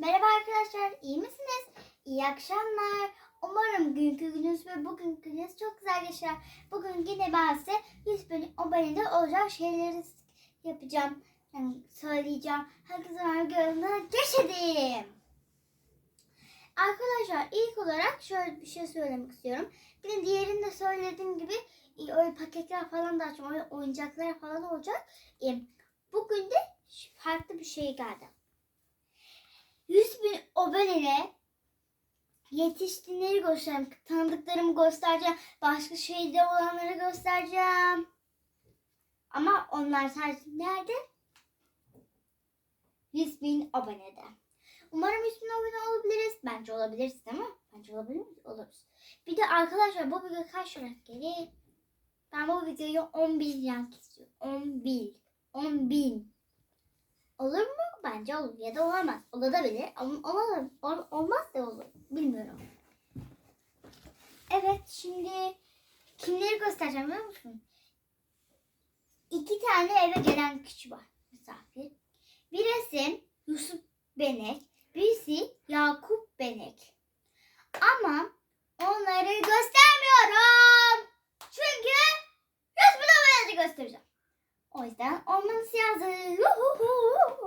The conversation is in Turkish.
Merhaba arkadaşlar, iyi misiniz? İyi akşamlar. Umarım günkü gününüz ve bugünkü gününüz çok güzel geçer. Bugün yine ben size 100 bin abonede olacak şeyleri yapacağım. Yani söyleyeceğim. Herkese merhaba geçelim. Arkadaşlar ilk olarak şöyle bir şey söylemek istiyorum. Bir de diğerinde söylediğim gibi öyle paketler falan da açacağım. Öyle oyuncaklar falan olacak. E, Bugün de farklı bir şey geldi. 100 bin aboneye yetiştiğinleri göstereceğim. Tanıdıklarımı göstereceğim. Başka şeyde olanları göstereceğim. Ama onlar sadece nerede? 100 bin abonede. Umarım 100 bin abone olabiliriz. Bence olabiliriz değil mi? Bence olabilir? Oluruz. Bir de arkadaşlar bu video kaç like? Ben bu videoyu 10 bin like istiyorum. 10 bin. 10 bin. Olur mu? Bence olur. Ya da olamaz. Olabilir. Ol, olamaz. Ol, olmaz da olur. Bilmiyorum. Evet şimdi kimleri göstereceğim biliyor musun? İki tane eve gelen kişi var. Misafir. Birisi Yusuf Benek. Birisi Yakup Benek. Ama onları göstermiyorum. Çünkü 100 bin abonede göstereceğim. O yüzden olmanız lazım. Uhuhu.